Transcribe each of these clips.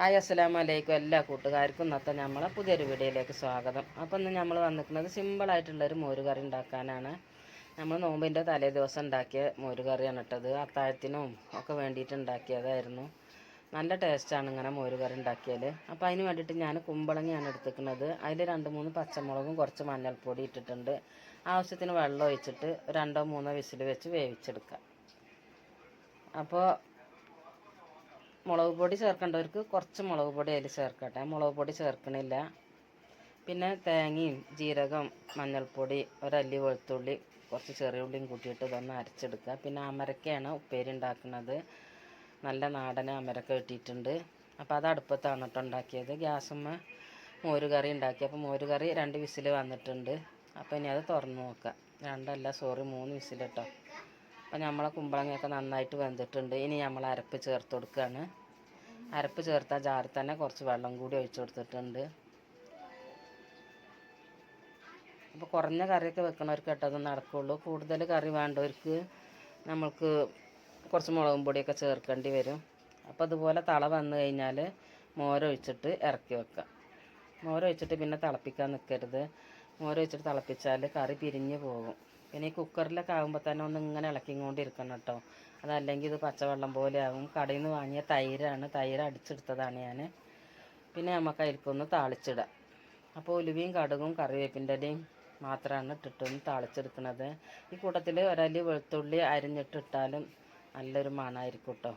Hi അസ്സലാമു അലൈക്കും എല്ലാ കൂട്ടുകാർക്കും ഇന്നത്തെ നമ്മളെ പുതിയൊരു വീഡിയോയിലേക്ക് സ്വാഗതം. അപ്പം ഇന്ന് നമ്മൾ വന്നിരിക്കുന്നത് സിമ്പിളായിട്ടുള്ളൊരു മോരുകറി ഉണ്ടാക്കാനാണ്. നമ്മൾ നോമ്പിന്റെ തലേ ദിവസം ഉണ്ടാക്കിയ മോരുകറിയാണ് ഇട്ടത് അത്താഴത്തിനും ഒക്കെ വേണ്ടിയിട്ട് ഉണ്ടാക്കിയതായിരുന്നു. നല്ല ടേസ്റ്റാണ് ഇങ്ങനെ മോരുകറി ഉണ്ടാക്കിയാൽ അപ്പോൾ അതിന് വേണ്ടിയിട്ട് ഞാൻ കുമ്പളങ്ങയാണ് എടുത്തിരിക്കുന്നത്. അതിൽ രണ്ട് മൂന്ന് പച്ചമുളകും കുറച്ച് മഞ്ഞൾപ്പൊടി ഇട്ടിട്ടുണ്ട്. ആവശ്യത്തിന് വെള്ളം ഒഴിച്ചിട്ട് രണ്ടോ മൂന്നോ വിസിൽ വെച്ച് വേവിച്ചെടുക്കാം. അപ്പോൾ മുളക് പൊടി ചേർക്കേണ്ടവർക്ക് കുറച്ച് മുളക് പൊടി അതിൽ ചേർക്കട്ടെ. മുളക് പൊടി ചേർക്കണില്ല. പിന്നെ തേങ്ങയും ജീരകം മഞ്ഞൾപ്പൊടി ഒരല്ലി വെളുത്തുള്ളി കുറച്ച് ചെറിയ ഉള്ളിയും കൂട്ടിയിട്ട് ഇതൊന്ന് അരച്ചെടുക്കുക. പിന്നെ അമരക്കയാണ് ഉപ്പേരി ഉണ്ടാക്കുന്നത്. നല്ല നാടൻ അമരക്ക കിട്ടിയിട്ടുണ്ട്. അപ്പോൾ അത് അടുപ്പത്താണ് കേട്ടോ ഉണ്ടാക്കിയത്. ഗ്യാസുമ്മ മോരുകറി ഉണ്ടാക്കി. അപ്പോൾ മോരുകറി രണ്ട് വിസിൽ വന്നിട്ടുണ്ട്. അപ്പോൾ ഇനി അത് തുറന്ന് നോക്കാം രണ്ടല്ല സോറി മൂന്ന് വിസിൽ കേട്ടോ അപ്പോൾ നമ്മളെ കുമ്പളങ്ങയൊക്കെ നന്നായിട്ട് വെന്തിട്ടുണ്ട്. ഇനി നമ്മൾ അരപ്പ് ചേർത്ത് കൊടുക്കുകയാണ്. അരപ്പ് ചേർത്ത ജാറിൽ തന്നെ കുറച്ച് വെള്ളം കൂടി ഒഴിച്ചു കൊടുത്തിട്ടുണ്ട്. അപ്പോൾ കുറഞ്ഞ കറിയൊക്കെ വെക്കണവർക്ക് കേട്ടോ അത് നടക്കുള്ളൂ. കൂടുതൽ കറി വേണ്ടവർക്ക് നമ്മൾക്ക് കുറച്ച് മുളകും പൊടിയൊക്കെ ചേർക്കേണ്ടി വരും. അപ്പോൾ അതുപോലെ തള വന്നു കഴിഞ്ഞാൽ മോരൊഴിച്ചിട്ട് ഇറക്കി വെക്കാം മോരൊഴിച്ചിട്ട് പിന്നെ തിളപ്പിക്കാൻ നിൽക്കരുത് മോരൊഴിച്ചിട്ട് തിളപ്പിച്ചാൽ കറി പിരിഞ്ഞ് പോകും. പിന്നെ ഈ കുക്കറിലൊക്കെ ആകുമ്പോൾ തന്നെ ഒന്ന് ഇങ്ങനെ ഇളക്കിക്കൊണ്ടിരിക്കണം കേട്ടോ. അതല്ലെങ്കിൽ ഇത് പച്ചവെള്ളം പോലെ ആകും കടയിൽ നിന്ന് വാങ്ങിയ തൈരാണ്. തൈര് അടിച്ചെടുത്തതാണ് ഞാൻ പിന്നെ നമുക്ക് അതിൽക്കൊന്ന് താളിച്ചിടാം. അപ്പോൾ ഉലുവയും കടുകും കറിവേപ്പിന്റെയും മാത്രമാണ് ഇട്ടിട്ടൊന്ന് താളിച്ചെടുക്കുന്നത്. ഈ കൂട്ടത്തിൽ ഒരല്ലി വെളുത്തുള്ളി അരിഞ്ഞിട്ടിട്ടാലും നല്ലൊരു മണമായിരിക്കും കേട്ടോ.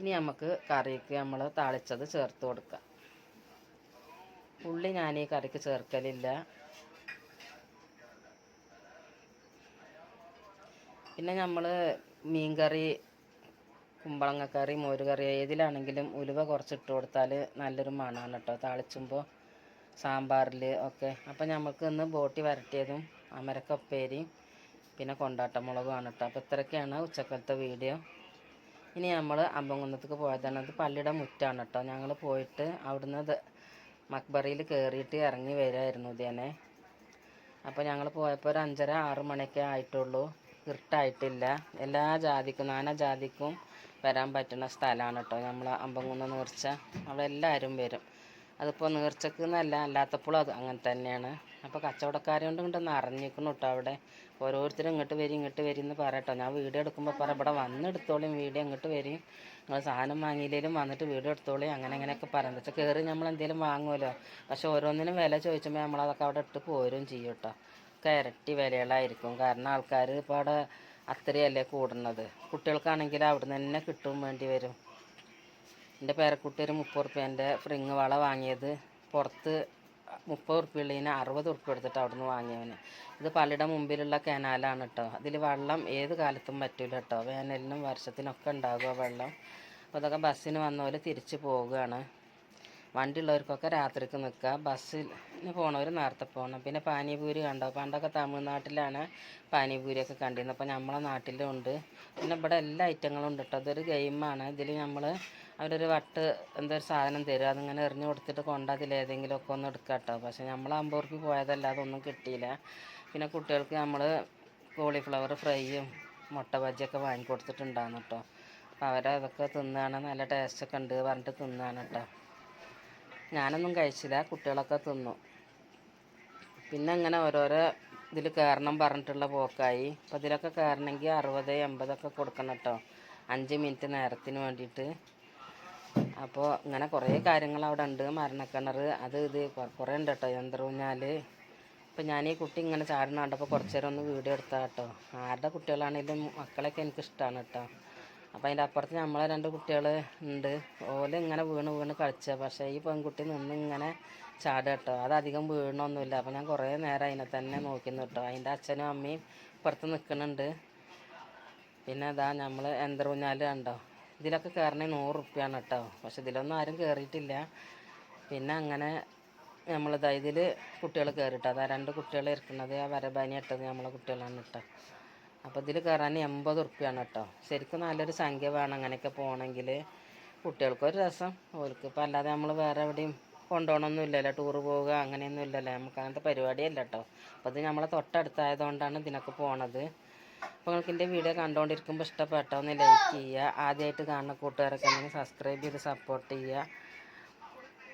ഇനി നമുക്ക് കറിക്ക് നമ്മൾ താളിച്ചത് ചേർത്ത് കൊടുക്കാം. ഉള്ളി ഞാൻ ഈ കറിക്ക് ചേർക്കലില്ല. പിന്നെ നമ്മൾ മീൻകറി കുമ്പളങ്ങക്കറി മോരുകറി ഏതിലാണെങ്കിലും ഉലുവ കുറച്ചിട്ട് കൊടുത്താൽ നല്ലൊരു മണമാണ് കേട്ടോ താളിച്ചുമ്പോൾ സാമ്പാറിൽ ഒക്കെ. അപ്പം നമുക്ക് ഇന്ന് ബോട്ടി വരട്ടിയതും അമരക്ക ഉപ്പേരിയും പിന്നെ കൊണ്ടാട്ടമുളകുമാണ് കേട്ടോ അപ്പോൾ ഇത്രയൊക്കെയാണ് ഉച്ചക്കലത്തെ വീഡിയോ. ഇനി നമ്മൾ അമ്പംകുന്നത്തേക്ക് പോയതാണ്. അത് പള്ളിയുടെ മുറ്റാണ് കേട്ടോ ഞങ്ങൾ പോയിട്ട് അവിടുന്ന് മക്ബറിയിൽ കയറിയിട്ട് ഇറങ്ങി വരായിരുന്നു ഇതേനെ അപ്പോൾ ഞങ്ങൾ പോയപ്പോൾ ഒരു അഞ്ചര ആറ് മണിയൊക്കെ ആയിട്ടുള്ളൂ. ഇരുട്ടായിട്ടില്ല. എല്ലാ ജാതിക്കും നാനാ ജാതിക്കും വരാൻ പറ്റുന്ന സ്ഥലമാണ് കേട്ടോ നമ്മൾ അമ്പംകുന്ന് നേർച്ച അവിടെ എല്ലാവരും വരും. അതിപ്പോൾ നേർച്ചക്ക് എന്നല്ല അല്ലാത്തപ്പോഴും അത് അങ്ങനെ തന്നെയാണ്. അപ്പോൾ കച്ചവടക്കാരെ കൊണ്ട് ഇങ്ങോട്ട് നിറഞ്ഞിരിക്കണം കേട്ടോ അവിടെ. ഓരോരുത്തരും ഇങ്ങോട്ട് വരും ഇങ്ങോട്ട് വരും എന്ന് പറയട്ടോ ഞാൻ വീഡിയോ എടുക്കുമ്പോൾ പറ ഇവിടെ വന്നെടുത്തോളിയും വീഡിയോ ഇങ്ങോട്ട് വരും. നിങ്ങൾ സാധനം വാങ്ങിയില്ലേലും വന്നിട്ട് വീഡിയോ എടുത്തോളി. അങ്ങനെ അങ്ങനെയൊക്കെ പറയാം. പക്ഷേ കയറി നമ്മൾ എന്തെങ്കിലും വാങ്ങുമല്ലോ പക്ഷെ ഓരോന്നിനും വില ചോദിച്ചുമ്പോൾ നമ്മളതൊക്കെ അവിടെ ഇട്ട് പോരും ചെയ്യും കേട്ടോ ഒക്കെ ഇരട്ടി വിലകളായിരിക്കും. കാരണം ആൾക്കാർ ഇപ്പോൾ അവിടെ അത്രയല്ലേ കൂടുന്നത്. കുട്ടികൾക്കാണെങ്കിൽ അവിടെ നിന്ന് തന്നെ കിട്ടും വേണ്ടി വരും. എന്റെ പേരക്കുട്ടി ഒരു മുപ്പത് റുപ്യേന്റെ ഫ്രിങ് വള വാങ്ങിയത് പുറത്ത് മുപ്പത് ഉറുപ്പ്യുള്ളതിന് അറുപത് ഉറുപ്പ്യ എടുത്തിട്ട് അവിടുന്ന് വാങ്ങിയവന്. ഇത് പലയിടം മുമ്പിലുള്ള കനാലാണ് കേട്ടോ അതിൽ വെള്ളം ഏത് കാലത്തും പറ്റില്ല കേട്ടോ വേനലിനും വർഷത്തിനൊക്കെ ഉണ്ടാകുക വെള്ളം. അപ്പോൾ അതൊക്കെ ബസ്സിന് വന്നവർ തിരിച്ച് പോവുകയാണ്. വണ്ടി ഉള്ളവർക്കൊക്കെ രാത്രിക്ക് നിൽക്കുക. ബസ്സിന് പോണവർ നേരത്തെ പോകണം പിന്നെ പാനിപൂരി കണ്ടോ? പണ്ടൊക്കെ തമിഴ്നാട്ടിലാണ് പാനിപൂരിയൊക്കെ കണ്ടിരുന്നത്. അപ്പോൾ നമ്മളെ നാട്ടിലും ഉണ്ട്. പിന്നെ ഇവിടെ എല്ലാ ഐറ്റങ്ങളും ഉണ്ട് കേട്ടോ അതൊരു ഗെയിമാണ്. ഇതിൽ നമ്മൾ അവരൊരു വട്ട് എന്തോ ഒരു സാധനം തരും. അതിങ്ങനെ എറിഞ്ഞു കൊടുത്തിട്ട് കൊണ്ട് ഒക്കെ ഒന്ന് എടുക്കാം കേട്ടോ പക്ഷേ നമ്മൾ അമ്പൂർക്ക് പോയതല്ല അതൊന്നും കിട്ടിയില്ല. പിന്നെ കുട്ടികൾക്ക് നമ്മൾ കോളിഫ്ലവർ ഫ്രൈയും മുട്ട വാങ്ങി കൊടുത്തിട്ടുണ്ടായിരുന്നു കേട്ടോ അപ്പോൾ അവരതൊക്കെ തിന്നാണ്. നല്ല ടേസ്റ്റൊക്കെ ഉണ്ട് പറഞ്ഞിട്ട് തിന്നാണ് കേട്ടോ ഞാനൊന്നും കഴിച്ചില്ല. കുട്ടികളൊക്കെ തിന്നു. പിന്നെ അങ്ങനെ ഓരോരോ ഇതിൽ കയറണം പറഞ്ഞിട്ടുള്ള പോക്കായി. അപ്പോൾ ഇതിലൊക്കെ കയറണമെങ്കിൽ അറുപത് എൺപതൊക്കെ കൊടുക്കണം കേട്ടോ അഞ്ച് മിനിറ്റ് നേരത്തിന് വേണ്ടിയിട്ട്. അപ്പോൾ ഇങ്ങനെ കുറേ കാര്യങ്ങൾ അവിടെ ഉണ്ട് മരണക്കിണർ അത് ഇത് കുറേ ഉണ്ട് കേട്ടോ യന്ത്രൂഞ്ഞാൽ ഇപ്പം ഞാൻ ഈ കുട്ടി ഇങ്ങനെ ചാടുന്ന കണ്ടപ്പോൾ കുറച്ച് നേരം ഒന്ന് വീഡിയോ എടുത്താൽ കേട്ടോ ആരുടെ കുട്ടികളാണെങ്കിലും മക്കളൊക്കെ ഇഷ്ടമാണ് കേട്ടോ അപ്പോൾ അതിന്റെ അപ്പുറത്ത് നമ്മളെ രണ്ട് കുട്ടികൾ ഉണ്ട്. ഓല ഇങ്ങനെ വീണ് വീണ് കളിച്ച. പക്ഷേ ഈ പെൺകുട്ടി നിന്ന് ഇങ്ങനെ ചാടുക കേട്ടോ. അതധികം വീണൊന്നുമില്ല. അപ്പോൾ ഞാൻ കുറേ നേരം അതിനെ തന്നെ നോക്കുന്നു കേട്ടോ. അതിന്റെ അച്ഛനും അമ്മയും ഇപ്പുറത്ത് നിൽക്കുന്നുണ്ട് പിന്നെ അതാ നമ്മൾ യന്ത്രൂഞ്ഞാൽ കണ്ടോ? ഇതിലൊക്കെ കയറണേ നൂറ് റുപ്യാണ് കേട്ടോ. പക്ഷെ ഇതിലൊന്നും ആരും കയറിയിട്ടില്ല പിന്നെ അങ്ങനെ നമ്മളിതാ ഇതിൽ കുട്ടികൾ കയറിട്ടോ അതാ രണ്ട് കുട്ടികൾ ഇരിക്കുന്നത്. ആ വരബാനി ഇട്ടത് നമ്മളെ കുട്ടികളാണ് കേട്ടോ. അപ്പോൾ ഇതിൽ കയറാൻ എൺപത് ഉറുപ്പ്യാണ് കേട്ടോ. ശരിക്കും നല്ലൊരു സംഖ്യ വേണം അങ്ങനെയൊക്കെ പോകണമെങ്കിൽ കുട്ടികൾക്കൊരു രസം. ഓർക്ക് ഇപ്പോൾ അല്ലാതെ നമ്മൾ വേറെ എവിടെയും കൊണ്ടുപോകണമൊന്നും ഇല്ലല്ലോ ടൂറ് പോവുക അങ്ങനെയൊന്നും ഇല്ലല്ലോ. നമുക്ക് അങ്ങനത്തെ പരിപാടിയല്ല കേട്ടോ. അപ്പോൾ ഇത് നമ്മളെ തൊട്ടടുത്തായതുകൊണ്ടാണ് ഇതിനൊക്കെ പോണത്. അപ്പോൾ നിങ്ങൾക്ക് എന്റെ വീഡിയോ കണ്ടുകൊണ്ടിരിക്കുമ്പോൾ ഇഷ്ടപ്പെട്ടോ ഒന്ന് ലൈക്ക് ചെയ്യുക. ആദ്യമായിട്ട് കാണുന്ന കൂട്ടുകാരൊക്കെ ഉണ്ടെങ്കിൽ സബ്സ്ക്രൈബ് ചെയ്ത് സപ്പോർട്ട് ചെയ്യുക.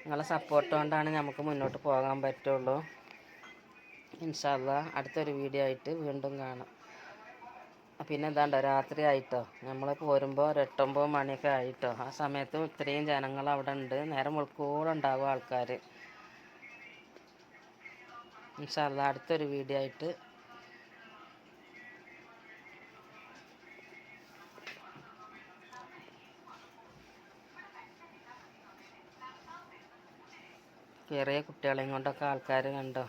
നിങ്ങളെ സപ്പോർട്ട് കൊണ്ടാണ് നമുക്ക് മുന്നോട്ട് പോകാൻ പറ്റുള്ളൂ. ഇൻഷാല്ല അടുത്തൊരു വീഡിയോ ആയിട്ട് വീണ്ടും കാണാം. പിന്നെ എന്താണ്ടോ രാത്രി ആയിട്ടോ? നമ്മൾ പോരുമ്പോൾ ഒരു എട്ടൊമ്പത് മണിയൊക്കെ ആയിട്ടോ? ആ സമയത്തും ഇത്രയും ജനങ്ങൾ അവിടെ ഉണ്ട്. നേരം മുൾക്കോളം ഉണ്ടാവും ആൾക്കാർ ഇൻഷാല്ല അടുത്തൊരു വീഡിയോ ആയിട്ട് ചെറിയ കുട്ടികളെയും കൊണ്ടൊക്കെ ആൾക്കാർ കണ്ടോ?